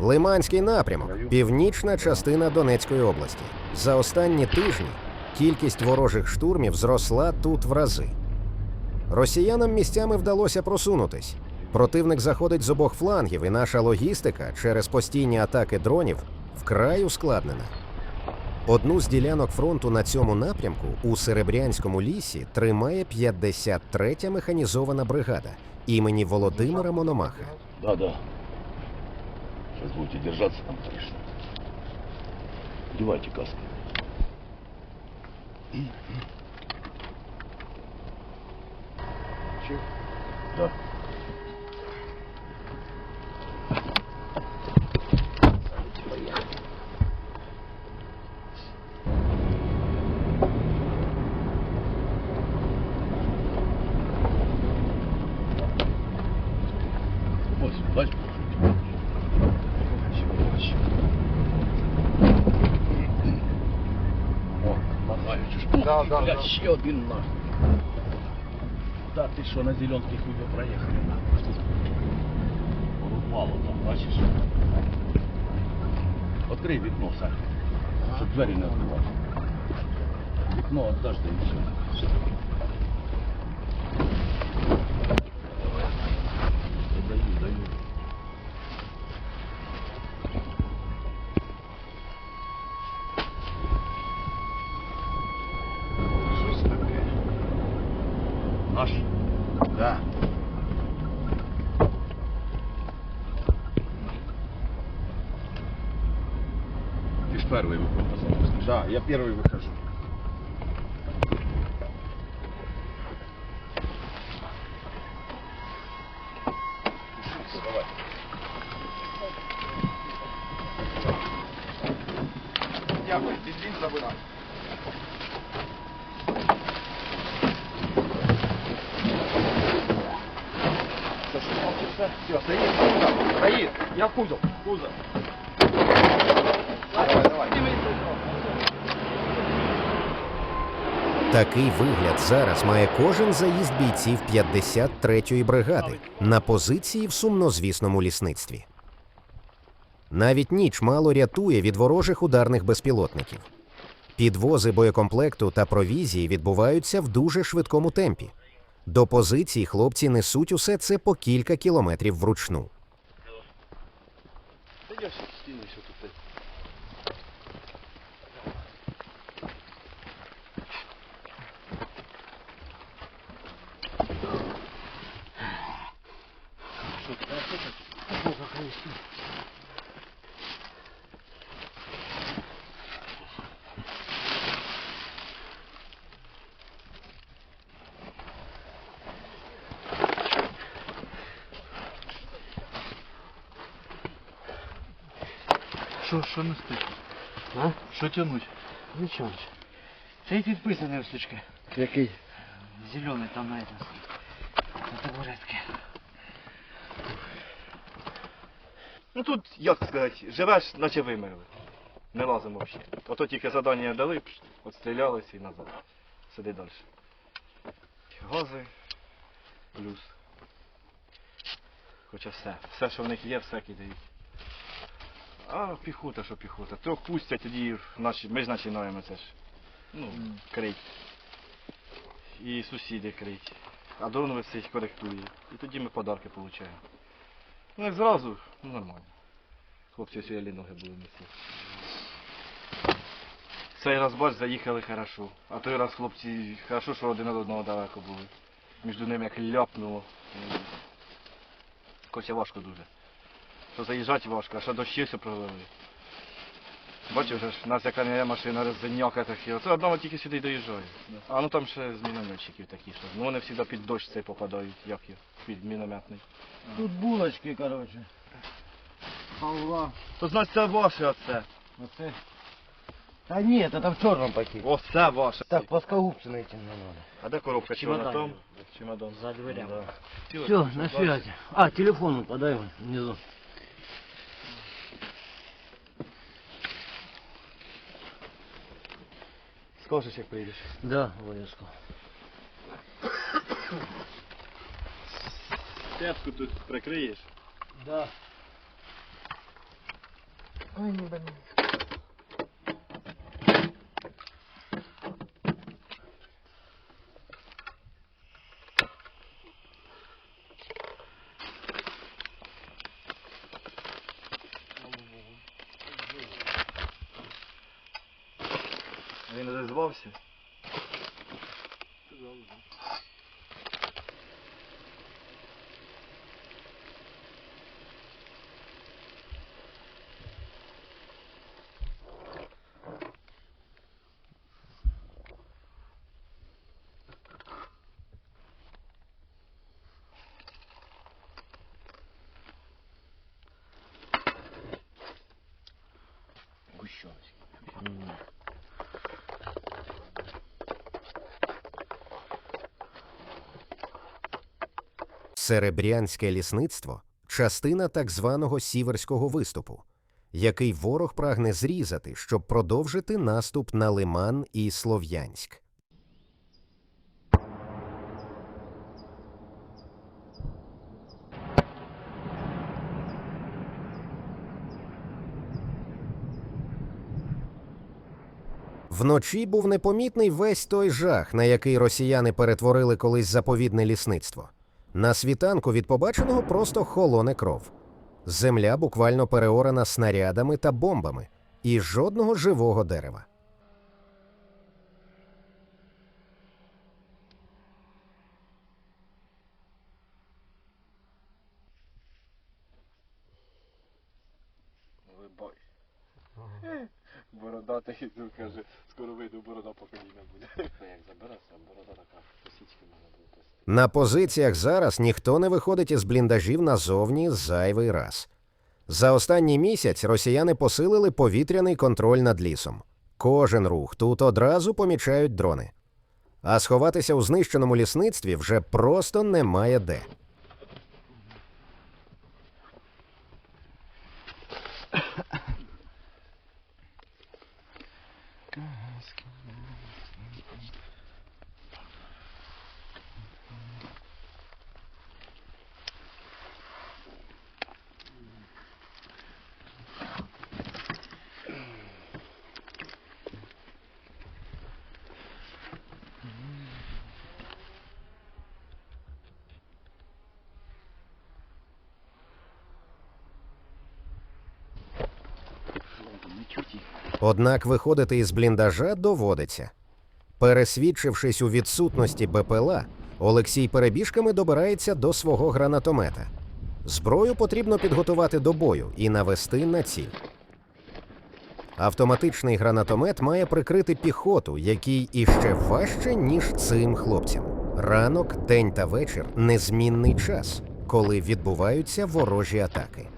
Лиманський напрямок, північна частина Донецької області. За останні тижні кількість ворожих штурмів зросла тут в рази. Росіянам місцями вдалося просунутись. Противник заходить з обох флангів, і наша логістика через постійні атаки дронів вкрай ускладнена. Одну з ділянок фронту на цьому напрямку у Серебрянському лісі тримає 53-я механізована бригада імені Володимира Мономаха. Да, да. Сейчас будете держаться там точно. Одевайте каски. Чё? Да. Да, да, Блядь, да. ще один нахуй. Да ти що, на зеленки хуйо проїхали, нахуй. Порубало там, бачиш? Открий вікно, Сань. Щоб двері не відкривати. Вікно віддаш, да і все. Я первый выхожу. Давай. Дякую, бензин забирай. Все, что молчится? Все, стоит. Стоит. Я в кузов. Кузов. Давай, давай. Такий вигляд зараз має кожен заїзд бійців 53-ї бригади на позиції в сумнозвісному лісництві. Навіть ніч мало рятує від ворожих ударних безпілотників. Підвози боєкомплекту та провізії відбуваються в дуже швидкому темпі. До позицій хлопці несуть усе це по кілька кілометрів вручну. Я тут. Що, що нести? А? Що тянуть? Нічого. Це й підписаний Руслічка. Який? Зелений там на этом. На табуретке. Ну тут, як сказати, живеш, наче вимерли. Не лазимо взагалі. Ото тільки завдання дали, пш, отстрілялися і назад. Сиди далі. Гази плюс. Хоча все. Все, що в них є, все кидають. А піхота, що піхота. Трьох пустять, тоді наші, ми ж починаємо це ж. Ну, крить. І сусіди крить. А дрон висить, коректує. І тоді ми подарки отримуємо. Ну як зразу, ну нормально. Хлопці сьогодні ноги були нести. Цей раз бач, заїхали хорошо. А той раз хлопці хорошо, що один від одного далеко були. Між ними як ляпнуло. Хоча важко дуже. Що заїжджати важко, а ще дощі все провели. Бачив вже ж, у нас яка не машина, роззеняка такі. Оце одного тільки сюди й доїжджає. А ну там ще з мінометчиків такі, що. Ну вони завжди під дощ цей попадають, як його, під мінометний. Тут булочки, короче. Халва. То значить це ваше оце. Оце. Та ні, це там в чорному пакеті. Оце ваше. Так, плоскогубцем этим не надо. А де коробка? Чемодан. Чемодан. Чемодан. За дверями. Да. Все, на связи. А, телефон вот подай внизу. Скажеш, як прийдеш. Так, да, обов'язково. Пятку тут прокрыешь? Да. Ой, не бомбись. Розвивався. Гущоночки. Серебрянське лісництво частина так званого сіверського виступу, який ворог прагне зрізати, щоб продовжити наступ на Лиман і Слов'янськ. Вночі був непомітний весь той жах, на який росіяни перетворили колись заповідне лісництво. На світанку від побаченого просто холоне кров. Земля буквально переорана снарядами та бомбами, і жодного живого дерева. Бородатий тут каже, скоро вийду, борода по коліна буде. Як забереться, борода така, посічки можна буде. На позиціях зараз ніхто не виходить із бліндажів назовні зайвий раз. За останній місяць росіяни посилили повітряний контроль над лісом. Кожен рух тут одразу помічають дрони. А сховатися у знищеному лісництві вже просто немає де. Однак виходити із бліндажа доводиться. Пересвідчившись у відсутності БПЛА, Олексій перебіжками добирається до свого гранатомета. Зброю потрібно підготувати до бою і навести на ціль. Автоматичний гранатомет має прикрити піхоту, якій іще важче, ніж цим хлопцям. Ранок, день та вечір незмінний час, коли відбуваються ворожі атаки.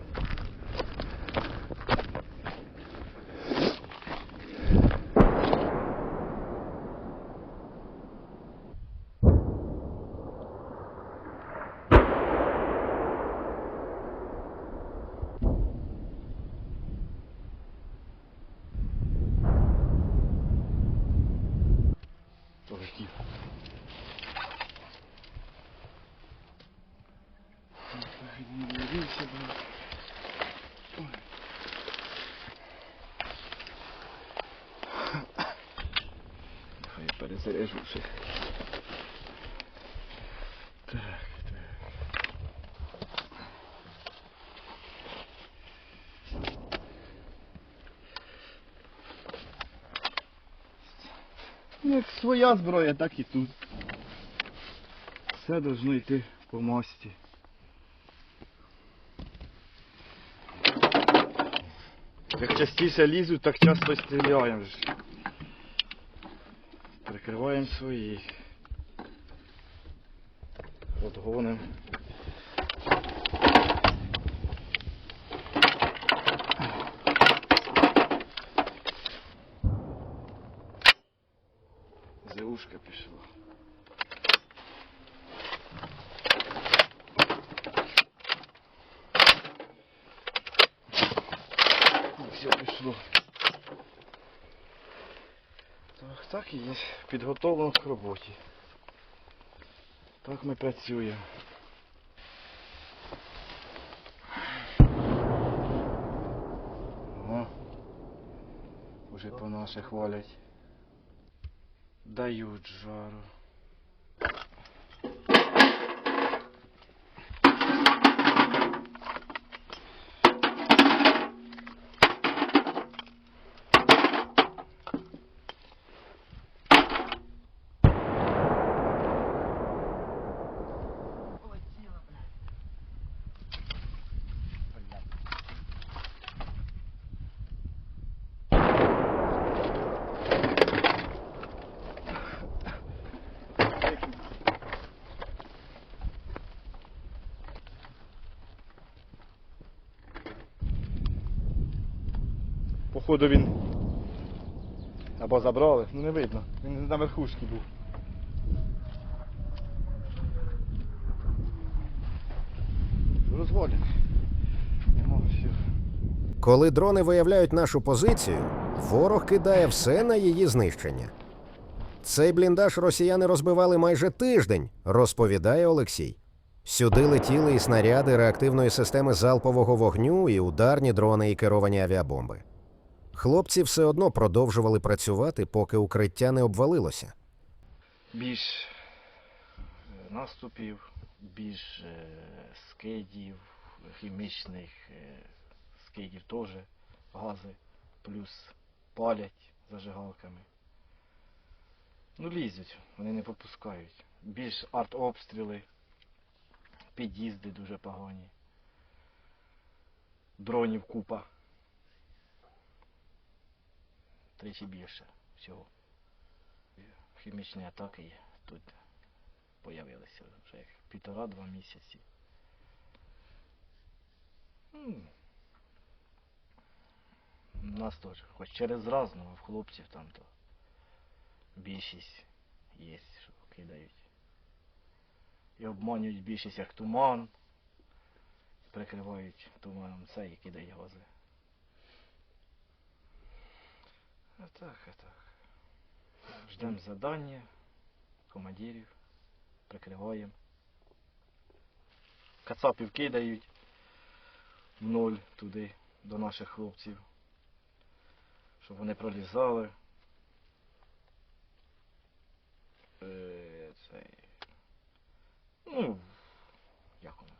Хай перезаряжуся. Так, так. Як своя зброя, так і тут. Все должно йти по мості. Як частіше лізуть, так часто стріляємо. Ж. Прикриваємо своїх. Отгоним. Зеушка пішла. Ну, Все пішло. Так, і є. Підготовлено к роботі. Так ми працюємо. О. Вже по наших валять. Дають жару. Походу він. Або забрали, ну не видно. Він на верхушці був. Розвалений. Коли дрони виявляють нашу позицію, ворог кидає все на її знищення. Цей бліндаж росіяни розбивали майже тиждень, розповідає Олексій. Сюди летіли і снаряди реактивної системи залпового вогню, і ударні дрони, і керовані авіабомби. Хлопці все одно продовжували працювати, поки укриття не обвалилося. Більш е, наступів, більш е, скидів, хімічних е, скидів теж, гази, плюс палять зажигалками. Ну лізуть, вони не попускають. Більш артобстріли, під'їзди дуже погані. Дронів купа. Тричі більше всього хімічні атаки тут появилися вже як півтора-два місяці. У нас теж, хоч через раз, а в хлопців там то більшість є, що кидають. І обманюють більшість як туман, прикривають туманом це і кидають гази. А так, а так. Ждемо задання, командирів, прикриваємо. Кацапів кидають в ноль туди, до наших хлопців, щоб вони пролізали. Е, Цей, ну, як воно,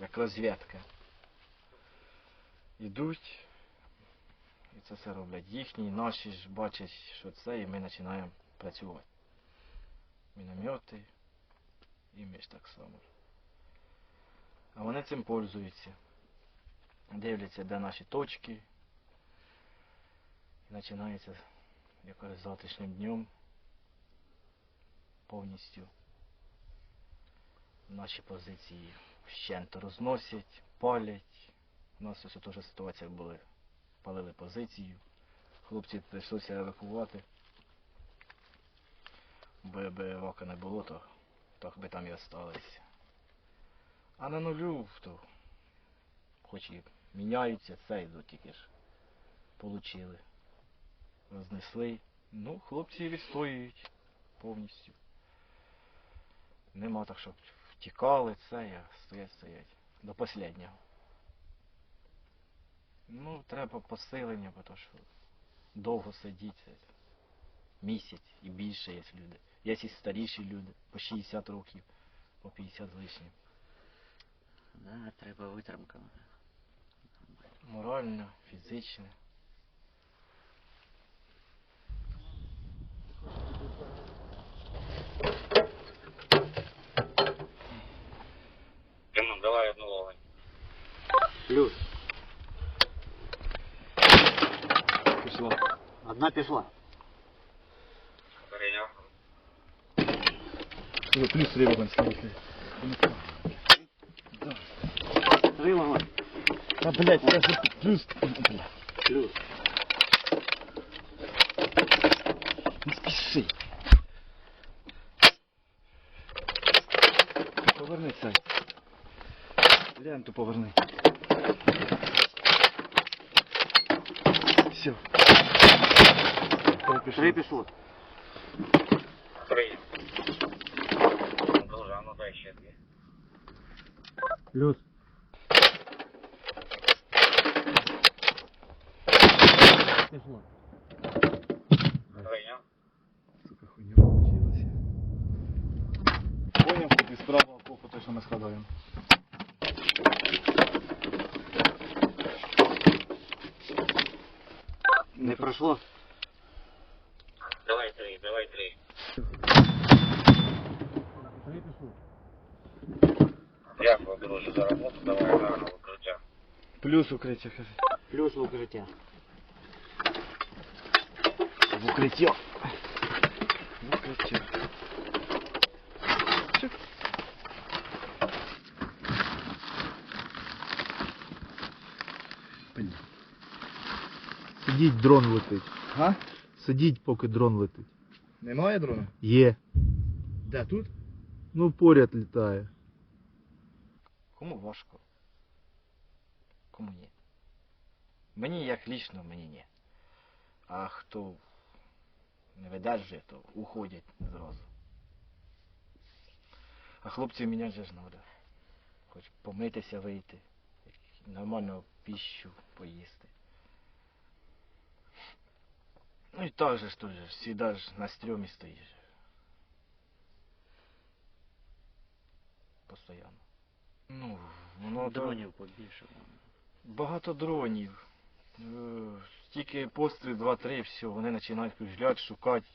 як розвідка. Ідуть, це все роблять їхні, наші ж бачать, що це, і ми починаємо працювати. Міномети і ми ж так само. А вони цим пользуються. Дивляться, де наші точки. І починається якось завтрашнім днем повністю наші позиції вщент розносять, палять. У нас ось теж ситуація була. Палили позицію. Хлопці прийшлося евакувати. Бо якби евака не було, то так би там і осталися. А на нулю, то хоч і міняються, це йдуть тільки ж. Получили. Рознесли. Ну, хлопці відстоюють повністю. Нема так, щоб втікали, це я стоять, стоять. До останнього. Ну, треба посилення, бо то що довго сидіти. Місяць і більше є люди. Є і старіші люди, по 60 років, по 50 з лишнім. Да, треба витримка. Морально, фізично. Ну, давай одну ловень. Плюс. Одна пішла. Прийняв. Плюс рибан скільки. Три вогонь. Та блять, це ж плюс. Плюс. Не спіши. Поверни цей. Ленту поверни. Все. Три пішло. Три. Дуже, а ну дай ще дві. Плюс. Пішло. Прийняв. Сука, хуйня получилася. Поняв, тобі справа окопу те, що ми складаємо. Не пройшло? Давай три. Дякую, друже, за роботу. Давай гарного укриття. Плюс укриття, каже. Плюс в укриття. В укриття. В укриття. Сидіть, дрон летить. А? Сидіть, поки дрон летить. Немає дрона? Є. Де тут? Ну, поряд літає. Кому важко? Кому ні? Мені як лічно, мені ні. А хто не видержує, то уходять зразу. А хлопців міняти ж треба. Хоч помитися вийти, нормально піщу поїсти. Ну і так же тут же, всегда ж на стрьомі стоїш. Постоянно. Ну, воно да. Дронів побільше. Багато дронів. Е, Тільки постріл 2-3, все, вони починають кружляти, шукати,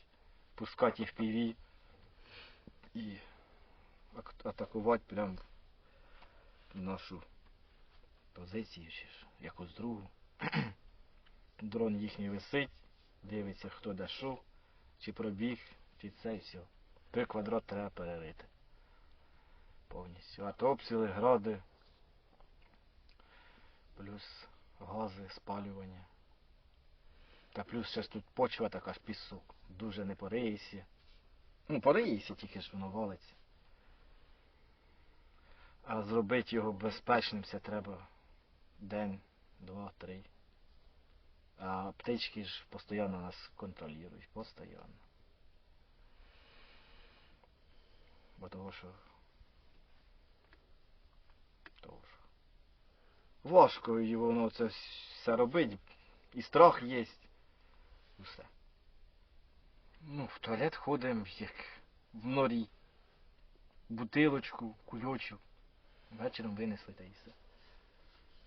пускати їх піві і атакувати прям нашу позицію чи ж якусь другу. Дрон їхній висить, дивиться, хто що, чи пробіг, чи це і все. Той квадрат треба перерити. Повністю. А то обстріли, гради, плюс гази, спалювання. Та плюс ще ж тут почва така ж пісок. Дуже не пориєшся. Ну, пориєшся, тільки ж воно валиться. А зробити його безпечним це треба день, два, три. А птички ж постійно нас контролюють, постійно. Бо того, що. Того що. Важко воно це все робить. І страх є. Усе. Ну, в туалет ходимо, як в норі. Бутилочку, кульочок. Вечором винесли та і все.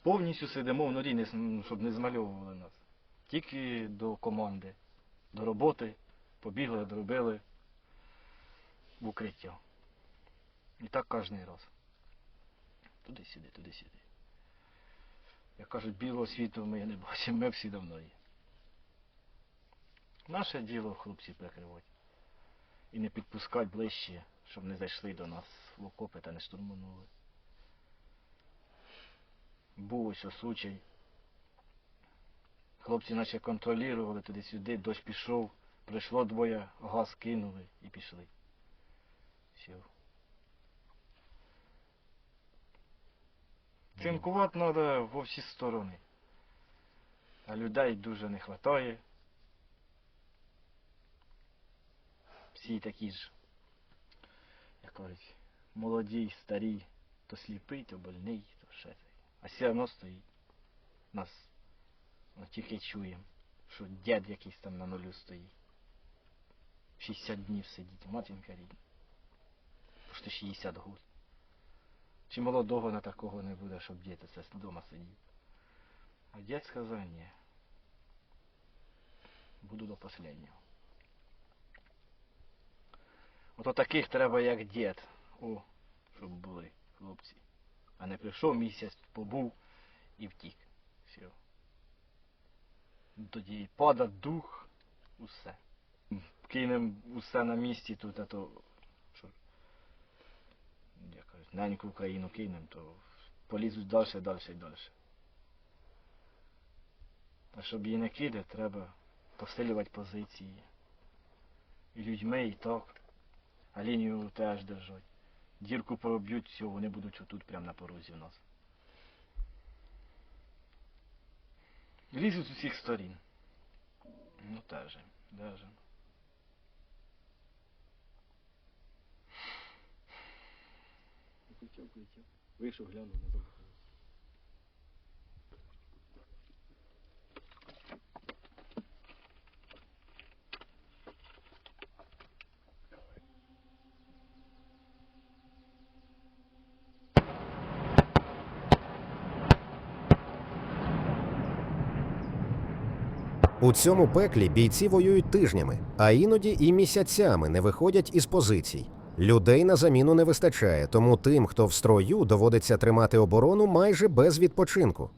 Повністю сидимо в норі, щоб не змальовували нас. Тільки до команди. До роботи. Побігли, доробили в укриття. І так кожен раз. Туди-сюди, туди-сюди. Як кажуть, білого світу ми не бачимо, ми всі давно є. Наше діло хлопці прикривати. І не підпускати ближче, щоб не зайшли до нас в окопи та не штурманули. Був ось случай. Хлопці наче контролювали туди-сюди, дощ пішов, прийшло двоє, газ кинули і пішли. Все. Цинкувати треба во всі сторони. А людей дуже не вистачає. Всі такі ж, як кажуть, молоді, старі, то сліпий, то больний, то ще. А все одно стоїть. Нас ну, тільки чуємо, що дід якийсь там на нулю стоїть. 60 днів сидіть, матінка рідна. Просто 60 год. Чи молодого на такого не буде, щоб дід це вдома сидів. А дід сказав, ні. Буду до останнього. Ото таких треба, як дід. О, щоб були хлопці. А не прийшов місяць, побув і втік. Тоді пада дух, усе. Кинем усе на місці тут, а то що кажуть, неньку Україну кинем, то полізуть далі, далі і далі. А щоб її не кидати, треба посилювати позиції. І людьми, і так. А лінію теж держать. Дірку проб'ють, все, вони будуть отут прямо на порозі в нас. Лізуть з усіх сторін. Ну теж, даже. Вийшов, глянув на У цьому пеклі бійці воюють тижнями, а іноді і місяцями не виходять із позицій. Людей на заміну не вистачає, тому тим, хто в строю, доводиться тримати оборону майже без відпочинку.